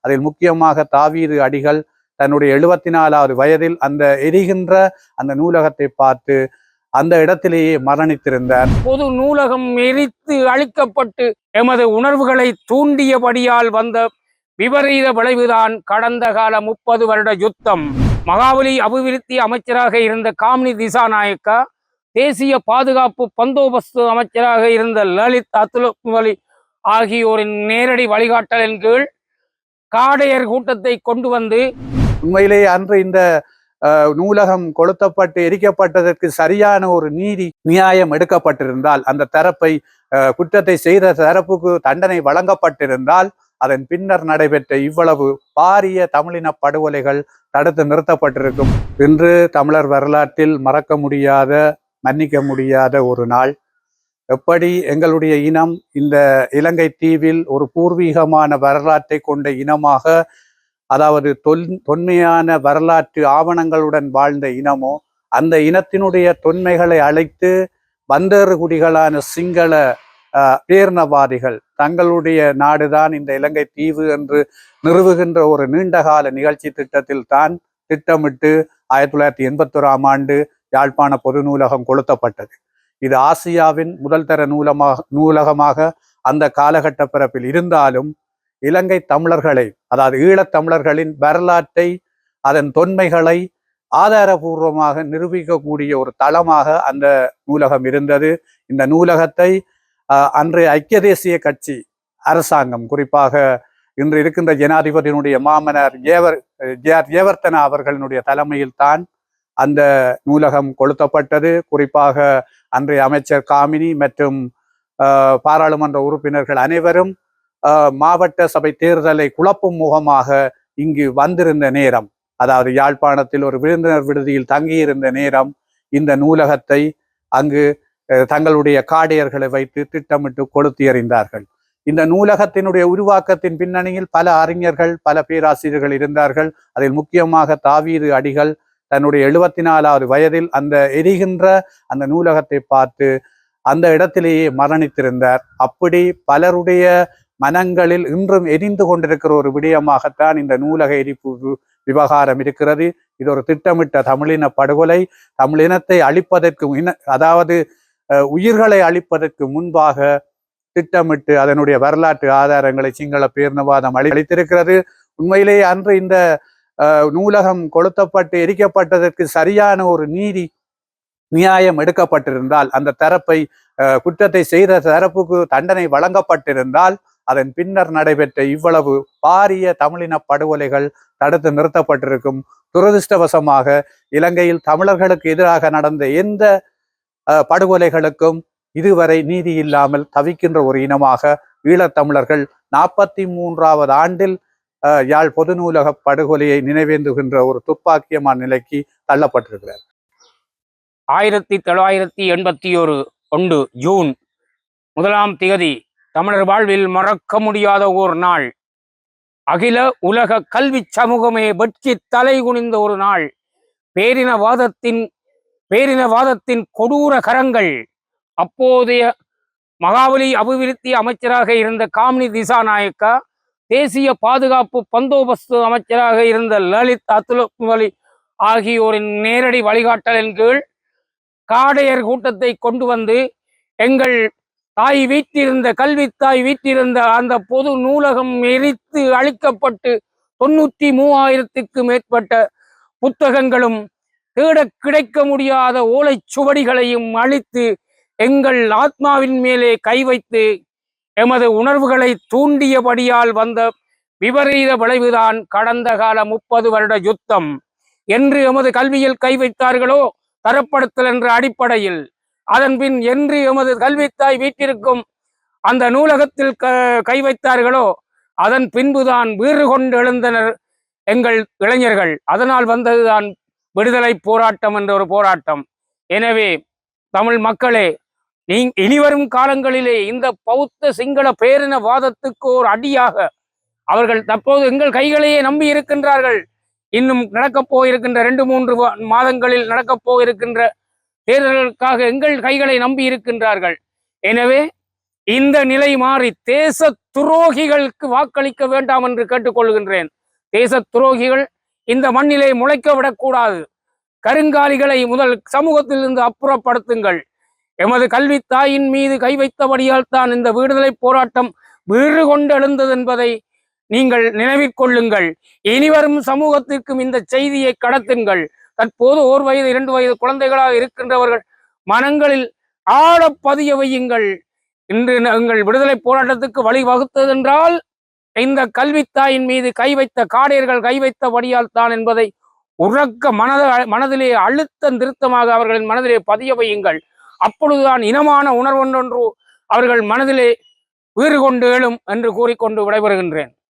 அதில் முக்கியமாக தாவீது அடிகள் தன்னுடைய எழுபத்தி நாலாவது வயதில் அந்த எரிகின்ற அந்த நூலகத்தை பார்த்து அந்த இடத்திலேயே மரணித்திருந்தார். பொது நூலகம் எரித்து அழிக்கப்பட்டு எமது உணர்வுகளை தூண்டியபடியால் வந்த விபரீத விளைவுதான் கடந்த கால முப்பது வருட யுத்தம். மகாபலி அபிவிருத்தி அமைச்சராக இருந்த காமினி திசாநாயக்கா தேசிய பாதுகாப்பு பந்தோபஸ்து அமைச்சராக இருந்த லலித் அத்துலி ஆகியோரின் நேரடி வழிகாட்டலின் கீழ் காடையர் கூட்டத்தை கொண்டு வந்து உண்மையிலேயே அன்று இந்த நூலகம் கொளுத்தப்பட்டு எரிக்கப்பட்டதற்கு சரியான ஒரு நீதி நியாயம் எடுக்கப்பட்டிருந்தால் அந்த தரப்பை குற்றத்தை செய்த தரப்புக்கு தண்டனை வழங்கப்பட்டிருந்தால் அதன் பின்னர் நடைபெற்ற இவ்வளவு பாரிய தமிழின படுகொலைகள் தடுத்து நிறுத்தப்பட்டிருக்கும். இன்று தமிழர் வரலாற்றில் மறக்க முடியாத மன்னிக்க முடியாத ஒரு நாள். எப்படி எங்களுடைய இனம் இந்த இலங்கை தீவில் ஒரு பூர்வீகமான வரலாற்றை கொண்ட இனமாக அதாவது தொல் தொன்மையான வரலாற்று ஆவணங்களுடன் வாழ்ந்த இனமோ அந்த இனத்தினுடைய தொன்மைகளை அழைத்து வந்தேறு குடிகளான சிங்கள பேர்ணவாதிகள் தங்களுடைய நாடுதான் இந்த இலங்கை தீவு என்று நிறுவுகின்ற ஒரு நீண்டகால நிகழ்ச்சி திட்டத்தில் தான் திட்டமிட்டு ஆயிரத்தி தொள்ளாயிரத்தி எண்பத்தோராம் ஆண்டு யாழ்ப்பாண பொது நூலகம் கொளுத்தப்பட்டது. இது ஆசியாவின் முதல் தர நூலமாக நூலகமாக அந்த காலகட்ட பிறப்பில் இருந்தாலும் இலங்கை தமிழர்களை அதாவது ஈழத் தமிழர்களின் வரலாற்றை அதன் தொன்மைகளை ஆதாரபூர்வமாக நிரூபிக்கக்கூடிய ஒரு தளமாக அந்த நூலகம் இருந்தது. இந்த நூலகத்தை அன்றைய ஐக்கிய தேசிய கட்சி அரசாங்கம் குறிப்பாக இன்று இருக்கின்ற ஜனாதிபதியினுடைய மாமனார் ஏவர் ஜே ஆர் அவர்களினுடைய தலைமையில் தான் அந்த நூலகம் கொளுத்தப்பட்டது. குறிப்பாக அன்றைய அமைச்சர் காமினி மற்றும் பாராளுமன்ற உறுப்பினர்கள் அனைவரும் மாவட்ட சபை தேர்தலை குழப்பும் முகமாக இங்கு வந்திருந்த நேரம் அதாவது யாழ்ப்பாணத்தில் ஒரு விருந்தினர் விடுதியில் தங்கியிருந்த நேரம் இந்த நூலகத்தை அங்கு தங்களுடைய காடையர்களை வைத்து திட்டமிட்டு கொளுத்தி எறிந்தார்கள். இந்த நூலகத்தினுடைய உருவாக்கத்தின் பின்னணியில் பல அறிஞர்கள் பல பேராசிரியர்கள் இருந்தார்கள். அதில் முக்கியமாக தாவீது அடிகள் தன்னுடைய எழுபத்தி நாலாவது வயதில் அந்த எரிகின்ற அந்த நூலகத்தை பார்த்து அந்த இடத்திலேயே மரணித்திருந்தார். அப்படி பலருடைய மனங்களில் இன்றும் எரிந்து கொண்டிருக்கிற ஒரு விடயமாகத்தான் இந்த நூலக எரிப்பு வி- விவகாரம் இருக்கிறது. இது ஒரு திட்டமிட்ட தமிழின படுகொலை. தமிழினத்தை அழிப்பதற்கு இன அதாவது அஹ், உயிர்களை அழிப்பதற்கு முன்பாக திட்டமிட்டு அதனுடைய வரலாற்று ஆதாரங்களை சிங்கள பேர்ணவாதம் அளித்திருக்கிறது. உண்மையிலேயே அன்று இந்த நூலகம் கொளுத்தப்பட்டு எரிக்கப்பட்டதற்கு சரியான ஒரு நீதி நியாயம் எடுக்கப்பட்டிருந்தால் அந்த தரப்பை குற்றத்தை செய்த தரப்புக்கு தண்டனை வழங்கப்பட்டிருந்தால் அதன் பின்னர் நடைபெற்ற இவ்வளவு பாரிய தமிழின படுகொலைகள் தடுத்து நிறுத்தப்பட்டிருக்கும். துரதிர்ஷ்டவசமாக இலங்கையில் தமிழர்களுக்கு எதிராக நடந்த எந்த படுகொலைகளுக்கும் இதுவரை நீதி இல்லாமல் தவிக்கின்ற ஒரு இனமாக ஈழத்தமிழர்கள் நாற்பத்தி மூன்றாவது ஆண்டில் யாழ் பொது நூலக படுகொலையை நினைவேந்துகின்ற ஒரு துப்பாக்கியமான நிலைக்கு தள்ளப்பட்டிருக்கிறார். ஆயிரத்தி தொள்ளாயிரத்தி எண்பத்தி ஒரு ஒன்று ஜூன் முதலாம் திகதி தமிழர் வாழ்வில் மறக்க முடியாத ஒரு நாள். அகில உலக கல்வி சமூகமே வெட்கி தலை குனிந்த ஒரு நாள். பேரினவாதத்தின் பேரினவாதத்தின் கொடூர கரங்கள். அப்போதைய மகாபலி அபிவிருத்தி அமைச்சராக இருந்த காமினி திசாநாயக்கா தேசிய பாதுகாப்பு பந்தோபஸ்து அமைச்சராக இருந்த லலித் அத்துலி ஆகியோரின் நேரடி வழிகாட்டலின் கீழ் காடையர் கூட்டத்தை கொண்டு வந்து எங்கள் தாய் வீட்டிருந்த கல்வி தாய் வீட்டிருந்த அந்த பொது நூலகம் எரித்து அழிக்கப்பட்டு தொண்ணூற்றி மூவாயிரத்துக்கு மேற்பட்ட புத்தகங்களும் தேட கிடைக்க முடியாத ஓலைச் சுவடிகளையும் அழித்து எங்கள் ஆத்மாவின் மேலே கை வைத்து எமது உணர்வுகளை தூண்டியபடியால் வந்த விபரீத விளைவுதான் கடந்த கால முப்பது வருட யுத்தம். என்று எமது கல்வியில் கை வைத்தார்களோ? தரப்படுத்தல் என்ற அடிப்படையில். அதன்பின் என்று எமது கல்வித்தாய் வீட்டிற்கும் அந்த நூலகத்தில் க கை வைத்தார்களோ? அதன் பின்புதான் வீறு கொண்டு எழுந்தனர் எங்கள் இளைஞர்கள். அதனால் வந்ததுதான் விடுதலை போராட்டம் என்ற ஒரு போராட்டம். எனவே தமிழ் மக்களே இனிவரும் காலங்களிலே இந்த பௌத்த சிங்கள பேரினவாதத்துக்கு ஒரு அடியாக அவர்கள் தற்போது எங்கள் கைகளையே நம்பி இருக்கின்றார்கள். இன்னும் நடக்கப் போயிருக்கின்ற ரெண்டு மூன்று மாதங்களில் நடக்கப் போயிருக்கின்ற தேர்தல்களுக்காக எங்கள் கைகளை நம்பி இருக்கின்றார்கள். எனவே இந்த நிலை மாறி தேச துரோகிகளுக்கு வாக்களிக்க வேண்டாம் என்று கேட்டுக்கொள்கின்றேன். தேச துரோகிகள் இந்த மண்ணிலே முளைக்க விடக்கூடாது. கருங்காலிகளை முதல் சமூகத்திலிருந்து அப்புறப்படுத்துங்கள். எமது கல்வி தாயின் மீது கை வைத்தபடியால் தான் இந்த விடுதலை போராட்டம் வீறு கொண்டு எழுந்தது என்பதை நீங்கள் நினைவிற்கொள்ளுங்கள் இனிவரும் சமூகத்திற்கும் இந்த செய்தியை கடத்துங்கள். தற்போது ஓர் வயது இரண்டு வயது குழந்தைகளாக இருக்கின்றவர்கள் மனங்களில் ஆழ பதிய வையுங்கள். இன்று எங்கள் விடுதலை போராட்டத்துக்கு வழிவகுத்ததென்றால் இந்த கல்வித்தாயின் மீது கை வைத்த காடையர்கள் கை வைத்தபடியால் தான் என்பதை உறக்க மனத மனதிலே அழுத்தம் திருத்தமாக அவர்களின் மனதிலே பதிய வையுங்கள். அப்பொழுதுதான் இனமான உணர்வொன்றொன்று அவர்கள் மனதிலே உயிர் கொண்டு எழும் என்று கூறிக்கொண்டு விடைபெறுகின்றேன்.